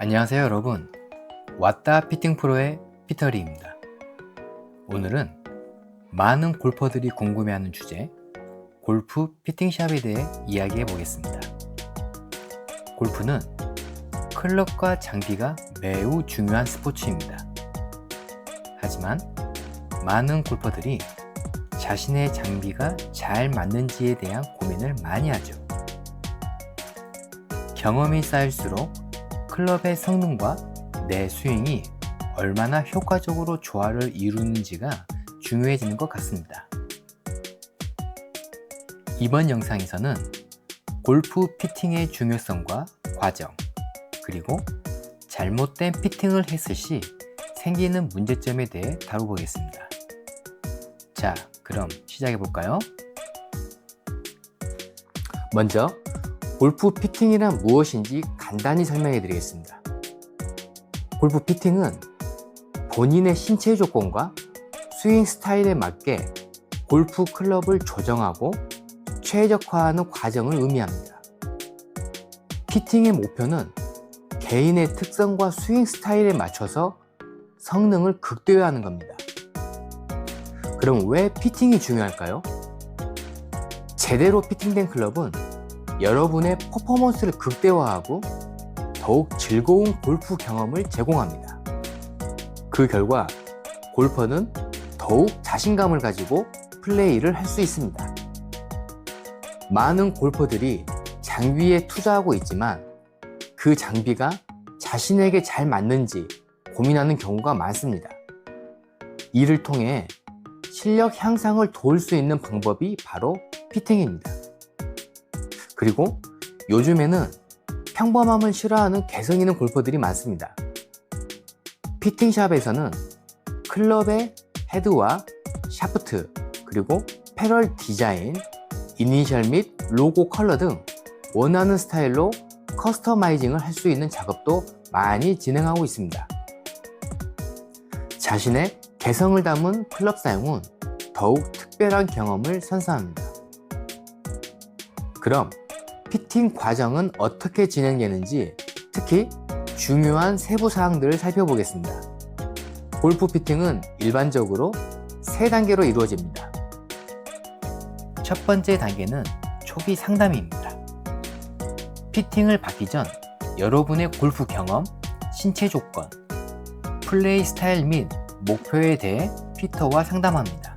안녕하세요 여러분. 왔다 피팅 프로의 피터리입니다. 오늘은 많은 골퍼들이 궁금해하는 주제 골프 피팅샵에 대해 이야기해 보겠습니다. 골프는 클럽과 장비가 매우 중요한 스포츠입니다. 하지만 많은 골퍼들이 자신의 장비가 잘 맞는지에 대한 고민을 많이 하죠. 경험이 쌓일수록 클럽의 성능과 내 스윙이 얼마나 효과적으로 조화를 이루는지가 중요해지는 것 같습니다. 이번 영상에서는 골프 피팅의 중요성과 과정, 그리고 잘못된 피팅을 했을 시 생기는 문제점에 대해 다뤄보겠습니다. 자, 그럼 시작해 볼까요? 먼저 골프 피팅이란 무엇인지 간단히 설명해 드리겠습니다. 골프 피팅은 본인의 신체 조건과 스윙 스타일에 맞게 골프 클럽을 조정하고 최적화하는 과정을 의미합니다. 피팅의 목표는 개인의 특성과 스윙 스타일에 맞춰서 성능을 극대화하는 겁니다. 그럼 왜 피팅이 중요할까요? 제대로 피팅된 클럽은 여러분의 퍼포먼스를 극대화하고 더욱 즐거운 골프 경험을 제공합니다. 그 결과 골퍼는 더욱 자신감을 가지고 플레이를 할 수 있습니다. 많은 골퍼들이 장비에 투자하고 있지만 그 장비가 자신에게 잘 맞는지 고민하는 경우가 많습니다. 이를 통해 실력 향상을 도울 수 있는 방법이 바로 피팅입니다. 그리고 요즘에는 평범함을 싫어하는 개성 있는 골퍼들이 많습니다. 피팅샵에서는 클럽의 헤드와 샤프트, 그리고 패럴 디자인, 이니셜 및 로고 컬러 등 원하는 스타일로 커스터마이징을 할 수 있는 작업도 많이 진행하고 있습니다. 자신의 개성을 담은 클럽 사용은 더욱 특별한 경험을 선사합니다. 그럼 피팅 과정은 어떻게 진행되는지 특히 중요한 세부 사항들을 살펴보겠습니다. 골프 피팅은 일반적으로 세 단계로 이루어집니다. 첫 번째 단계는 초기 상담입니다. 피팅을 받기 전 여러분의 골프 경험, 신체 조건, 플레이 스타일 및 목표에 대해 피터와 상담합니다.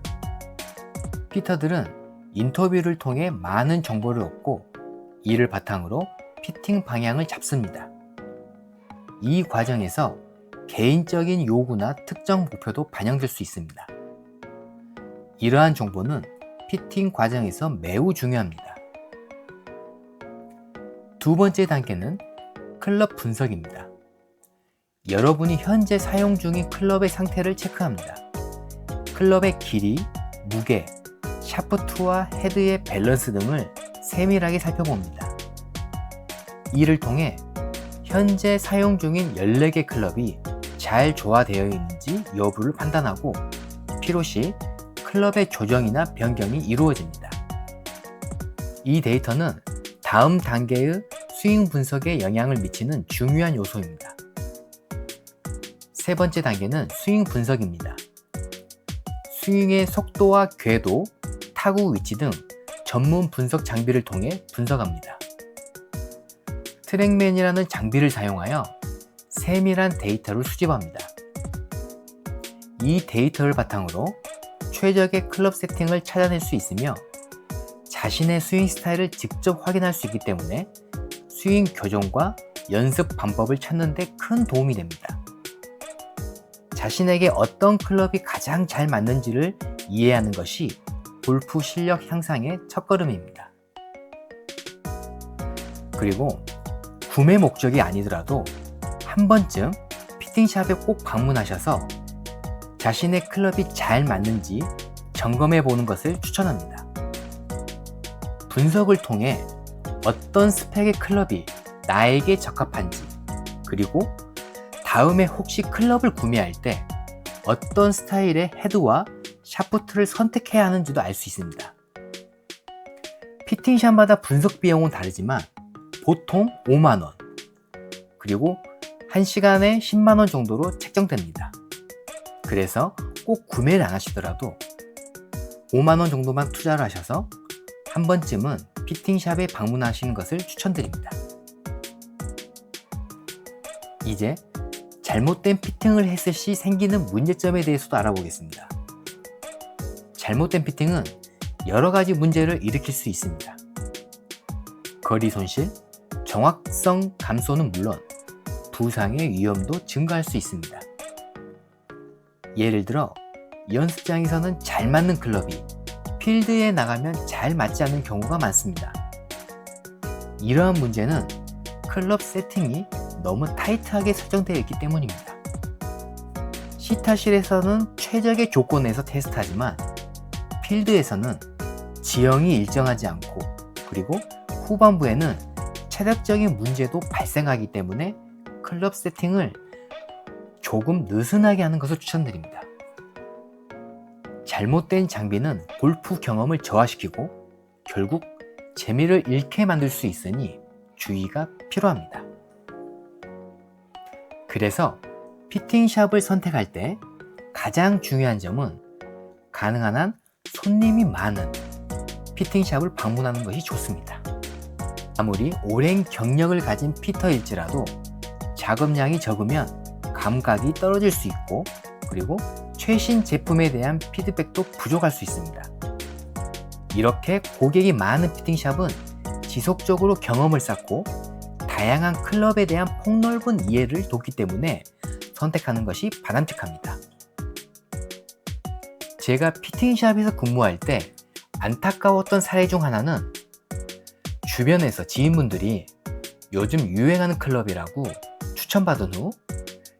피터들은 인터뷰를 통해 많은 정보를 얻고 이를 바탕으로 피팅 방향을 잡습니다. 이 과정에서 개인적인 요구나 특정 목표도 반영될 수 있습니다. 이러한 정보는 피팅 과정에서 매우 중요합니다. 두 번째 단계는 클럽 분석입니다. 여러분이 현재 사용 중인 클럽의 상태를 체크합니다. 클럽의 길이, 무게, 샤프트와 헤드의 밸런스 등을 세밀하게 살펴봅니다. 이를 통해 현재 사용 중인 14개 클럽이 잘 조화되어 있는지 여부를 판단하고 필요시 클럽의 조정이나 변경이 이루어집니다. 이 데이터는 다음 단계의 스윙 분석에 영향을 미치는 중요한 요소입니다. 세 번째 단계는 스윙 분석입니다. 스윙의 속도와 궤도, 타구 위치 등 전문 분석 장비를 통해 분석합니다. 트랙맨이라는 장비를 사용하여 세밀한 데이터를 수집합니다. 이 데이터를 바탕으로 최적의 클럽 세팅을 찾아낼 수 있으며 자신의 스윙 스타일을 직접 확인할 수 있기 때문에 스윙 교정과 연습 방법을 찾는 데 큰 도움이 됩니다. 자신에게 어떤 클럽이 가장 잘 맞는지를 이해하는 것이 골프 실력 향상의 첫걸음입니다. 그리고 구매 목적이 아니더라도 한 번쯤 피팅샵에 꼭 방문하셔서 자신의 클럽이 잘 맞는지 점검해 보는 것을 추천합니다. 분석을 통해 어떤 스펙의 클럽이 나에게 적합한지, 그리고 다음에 혹시 클럽을 구매할 때 어떤 스타일의 헤드와 샤프트를 선택해야 하는지도 알 수 있습니다. 피팅샵마다 분석 비용은 다르지만 보통 5만원, 그리고 1시간에 10만원 정도로 책정됩니다. 그래서 꼭 구매를 안 하시더라도 5만원 정도만 투자를 하셔서 한 번쯤은 피팅샵에 방문하시는 것을 추천드립니다. 이제 잘못된 피팅을 했을 시 생기는 문제점에 대해서도 알아보겠습니다. 잘못된 피팅은 여러 가지 문제를 일으킬 수 있습니다. 거리 손실, 정확성 감소는 물론 부상의 위험도 증가할 수 있습니다. 예를 들어 연습장에서는 잘 맞는 클럽이 필드에 나가면 잘 맞지 않는 경우가 많습니다. 이러한 문제는 클럽 세팅이 너무 타이트하게 설정되어 있기 때문입니다. 시타실에서는 최적의 조건에서 테스트하지만 필드에서는 지형이 일정하지 않고 그리고 후반부에는 체력적인 문제도 발생하기 때문에 클럽 세팅을 조금 느슨하게 하는 것을 추천드립니다. 잘못된 장비는 골프 경험을 저하시키고 결국 재미를 잃게 만들 수 있으니 주의가 필요합니다. 그래서 피팅샵을 선택할 때 가장 중요한 점은 가능한 한 손님이 많은 피팅샵을 방문하는 것이 좋습니다. 아무리 오랜 경력을 가진 피터일지라도 작업량이 적으면 감각이 떨어질 수 있고 그리고 최신 제품에 대한 피드백도 부족할 수 있습니다. 이렇게 고객이 많은 피팅샵은 지속적으로 경험을 쌓고 다양한 클럽에 대한 폭넓은 이해를 돕기 때문에 선택하는 것이 바람직합니다. 제가 피팅샵에서 근무할 때 안타까웠던 사례 중 하나는 주변에서 지인분들이 요즘 유행하는 클럽이라고 추천받은 후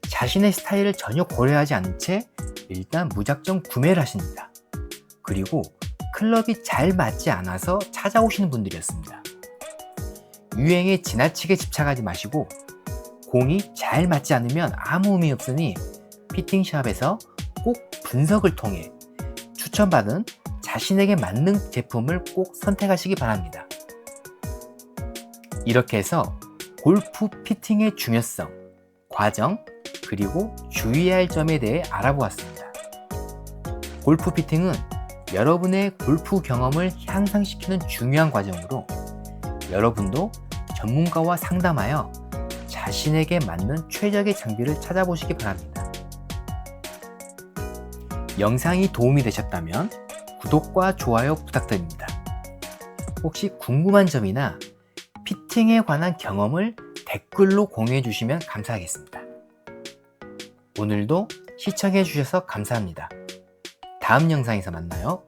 자신의 스타일을 전혀 고려하지 않은 채 일단 무작정 구매를 하십니다. 그리고 클럽이 잘 맞지 않아서 찾아오시는 분들이었습니다. 유행에 지나치게 집착하지 마시고 공이 잘 맞지 않으면 아무 의미 없으니 피팅샵에서 꼭 분석을 통해 추천받은 자신에게 맞는 제품을 꼭 선택하시기 바랍니다. 이렇게 해서 골프 피팅의 중요성, 과정, 그리고 주의해야 할 점에 대해 알아보았습니다. 골프 피팅은 여러분의 골프 경험을 향상시키는 중요한 과정으로 여러분도 전문가와 상담하여 자신에게 맞는 최적의 장비를 찾아보시기 바랍니다. 영상이 도움이 되셨다면 구독과 좋아요 부탁드립니다. 혹시 궁금한 점이나 피팅에 관한 경험을 댓글로 공유해 주시면 감사하겠습니다. 오늘도 시청해 주셔서 감사합니다. 다음 영상에서 만나요.